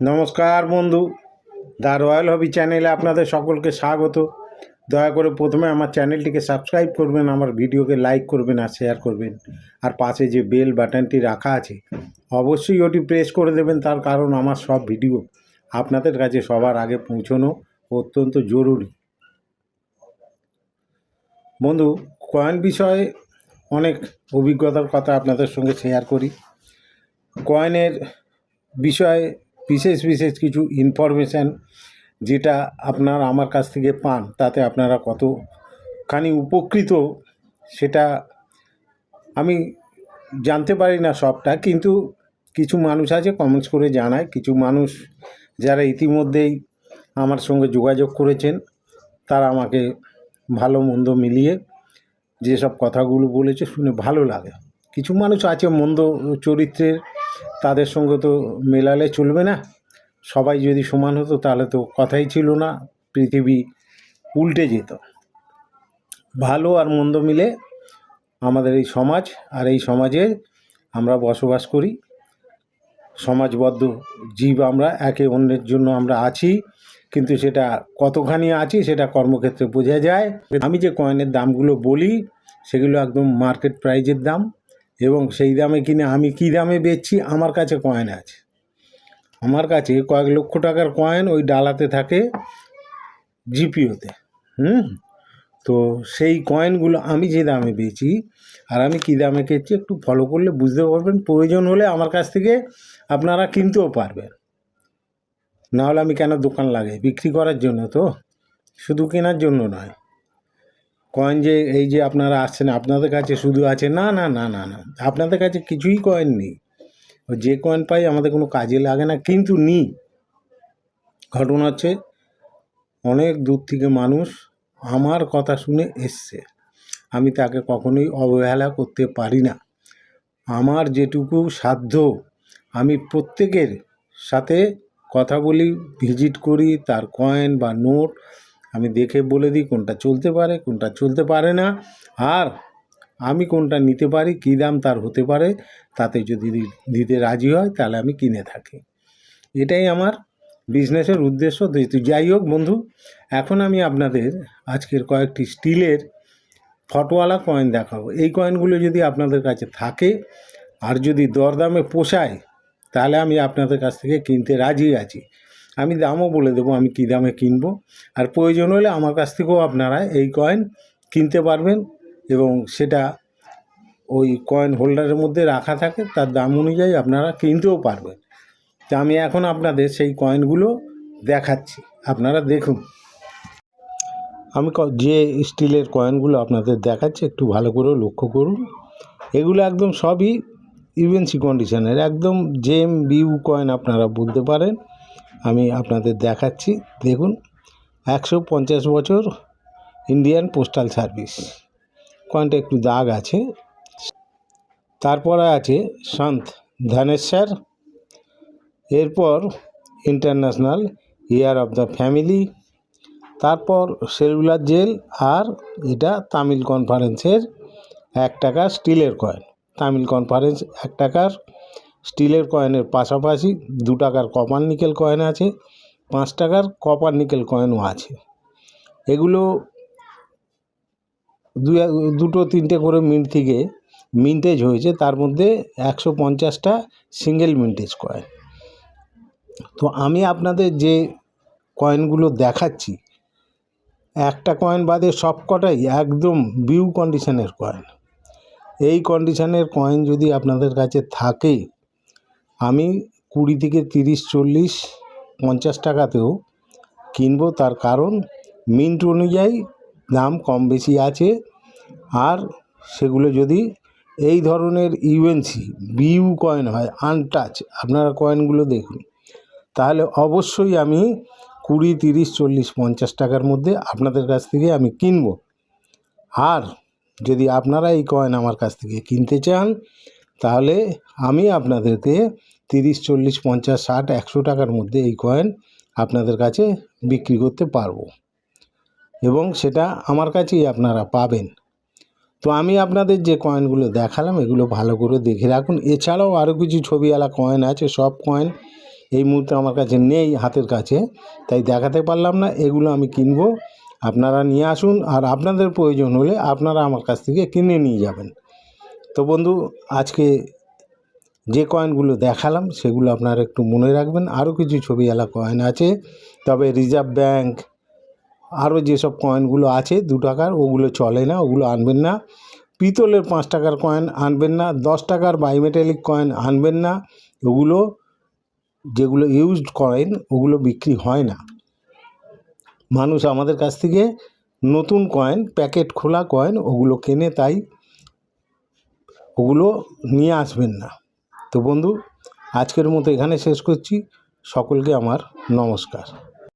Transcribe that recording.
নমস্কার বন্ধু the royal হবি চ্যানেলে আপনাদের সকলকে স্বাগত। দয়া করে প্রথমে আমার চ্যানেলটিকে সাবস্ক্রাইব করবেন, আমার ভিডিওকে লাইক করবেন আর শেয়ার করবেন। আর পাশে যে বেল বাটনটি রাখা আছে, অবশ্যই ওটি প্রেস করে দেবেন, তার কারণ আমার সব ভিডিও আপনাদের কাছে সবার আগে পৌঁছানো অত্যন্ত জরুরি। বন্ধু, কয়েন বিষয়ে অনেক অভিজ্ঞতার কথা আপনাদের সঙ্গে শেয়ার করি। কয়েনের বিষয়ে বিশেষ বিশেষ কিছু ইনফরমেশান যেটা আপনার আমার কাছ থেকে পান, তাতে আপনারা কতখানি উপকৃত, সেটা আমি জানতে পারি না সবটা, কিন্তু কিছু মানুষ আছে কমেন্টস করে জানায়। কিছু মানুষ যারা ইতিমধ্যেই আমার সঙ্গে যোগাযোগ করেছেন, তারা আমাকে ভালো মন্দ মিলিয়ে যেসব কথাগুলো বলেছে, শুনে ভালো লাগে। কিছু মানুষ আছে মন্দ চরিত্রের তাদের সঙ্গে তো মেলালে চলবে না। সবাই যদি সমান হতো তাহলে তো কথাই ছিল না, পৃথিবী উল্টে যেত। ভালো আর মন্দ মিলে আমাদের এই সমাজ আর এই সমাজে আমরা বসবাস করি। সমাজবদ্ধ জীব আমরা, একে অন্যের জন্য আমরা আছি, কিন্তু সেটা কতখানি আছি সেটা কর্মক্ষেত্রে বোঝা যায়। আমি যে কয়েনের দামগুলো বলি, সেগুলো একদম মার্কেট প্রাইজের দাম। এবং সেই দামে কিনে আমি কী দামে বেচছি আমার কাছে কয়েন আছে। আমার কাছে কয়েক লক্ষ টাকার কয়েন ওই ডালাতে থাকে জিপিওতে। হুম? তো সেই কয়েনগুলো আমি যে দামে বেচি আর আমি কী দামে কিনছি একটু ফলো করলে বুঝতে পারবেন। প্রয়োজন হলে আমার কাছ থেকে আপনারা কিনতেও পারবেন। নাহলে আমি কেন দোকান লাগাই? বিক্রি করার জন্য তো? শুধু কেনার জন্য নয়। কয়েন যে এই যে আপনারা আসছেন, আপনাদের কাছে শুধু আছে, না না না না না, আপনাদের কাছে কিছুই কয়েন নেই। যে কয়েন পাই আমাদের কোনো কাজে লাগে না, কিন্তু নিই ঘটনা হচ্ছে, অনেক দূর থেকে মানুষ আমার কথা শুনে এসছে। আমি তাকে কখনোই অবহেলা করতে পারি না। আমার যেটুকু সাধ্য, আমি প্রত্যেকের সাথে কথা বলি, ভিজিট করি, তার কয়েন বা নোট আমি দেখে বলে দিই কোনটা চলতে পারে, কোনটা চলতে পারে না। আর আমি কোনটা নিতে পারি, কী দাম তার হতে পারে, তাতে যদি দিতে রাজি হয়, তাহলে আমি কিনে থাকি। এটাই আমার বিজনেসের উদ্দেশ্য। তো যাই হোক বন্ধু, এখন আমি আপনাদের আজকের কয়েকটি স্টিলের ফটোওয়ালা কয়েন দেখাবো। এই কয়েনগুলো যদি আপনাদের কাছে থাকে আর যদি দরদামে পোষায়, তাহলে আমি আপনাদের কাছ থেকে কিনতে রাজি আছি। আমি দামও বলে দেবো, আমি কী দামে কিনবো। আর প্রয়োজন হলে আমার কাছ থেকেও আপনারা এই কয়েন কিনতে পারবেন এবং সেটা ওই কয়েন হোল্ডারের মধ্যে রাখা থাকে, তার দাম অনুযায়ী আপনারা কিনতেও পারবেন। তা আমি এখন আপনাদের সেই কয়েনগুলো দেখাচ্ছি, আপনারা দেখুন। আমি যে স্টিলের কয়েনগুলো আপনাদের দেখাচ্ছি, একটু ভালো করে লক্ষ্য করুন। এগুলো একদম সবই ইউএনসি কন্ডিশনের একদম জেম বিউ কয়েন আপনারা বলতে পারেন। আমি আপনাদের দেখাচ্ছি। দেখুন, একশো পঞ্চাশ বছর ইন্ডিয়ান পোস্টাল সার্ভিস কয়েনটা একটু দাগ আছে। তারপরে আছে সন্ত ধানেশ্বর। এরপর international year of the family তারপর সেলুলার জেল আর এটা তামিল কনফারেন্সের এক টাকা স্টিলের কয়েন তামিল কনফারেন্স এক টাকার স্টিলের কয়েনের পাশাপাশি দু টাকার কপার নিকেল কয়েন আছে, পাঁচ টাকার কপার নিকেল কয়েনও আছে। এগুলো দুটো তিনটে করে মিন্ট থেকে মিন্টেজ হয়েছে, তার মধ্যে একশো পঞ্চাশটা সিঙ্গেল মিন্টেজ কয়েন তো আমি আপনাদের যে কয়েনগুলো দেখাচ্ছি, একটা কয়েন বাদে সব কটাই একদম বিউ কন্ডিশনের কয়েন এই কন্ডিশনের কয়েন যদি আপনাদের কাছে থাকে আমি কুড়ি থেকে তিরিশ, চল্লিশ, পঞ্চাশ টাকাতেও কিনবো তার কারণ মিন্ট অনুযায়ী দাম কম বেশি আছে। আর সেগুলো যদি এই ধরনের ইউএনসি বিউ কয়েন হয় আনটাচ আপনারা কয়েনগুলো দেখুন, তাহলে অবশ্যই আমি কুড়ি, তিরিশ, চল্লিশ, পঞ্চাশ টাকার মধ্যে আপনাদের কাছ থেকে আমি কিনব। আর যদি আপনারা এই কয়েন আমার কাছ থেকে কিনতে চান তাহলে আমি আপনাদেরকে তিরিশ, চল্লিশ, পঞ্চাশ, ষাট, একশো টাকার মধ্যে এই কয়েন আপনাদের কাছে বিক্রি করতে পারব। এবং সেটা আমার কাছেই আপনারা পাবেন। তো আমি আপনাদের যে কয়েনগুলো দেখালাম, এগুলো ভালো করে দেখে রাখুন। এছাড়াও আরও কিছু ছবিওয়ালা কয়েন আছে, সব কয়েন এই মুহূর্তে আমার কাছে নেই হাতের কাছে, তাই দেখাতে পারলাম না। এগুলো আমি কিনবো, আপনারা নিয়ে আসুন, আর আপনাদের প্রয়োজন হলে আপনারা আমার কাছ থেকে কিনে নিয়ে যাবেন। তো বন্ধু, আজকে যে কয়েনগুলো দেখালাম, সেগুলো আপনারা একটু মনে রাখবেন। আরও কিছু ছবিওয়ালা কয়েন আছে, তবে রিজার্ভ ব্যাংক আরও যেসব কয়েনগুলো আছে দু টাকার, ওগুলো চলে না, ওগুলো আনবেন না। পিতলের পাঁচ টাকার কয়েন আনবেন না, দশ টাকার বাইমেটালিক কয়েন আনবেন না, ওগুলো যেগুলো ইউজড কয়েন, ওগুলো বিক্রি হয় না। মানুষ আমাদের কাছ থেকে নতুন কয়েন, প্যাকেট খোলা কয়েন, ওগুলো কেনে তাই ওগুলো নিয়ে আসবেন না। তো বন্ধু আজকের মতো এখানে শেষ করছি। সকলকে আমার নমস্কার।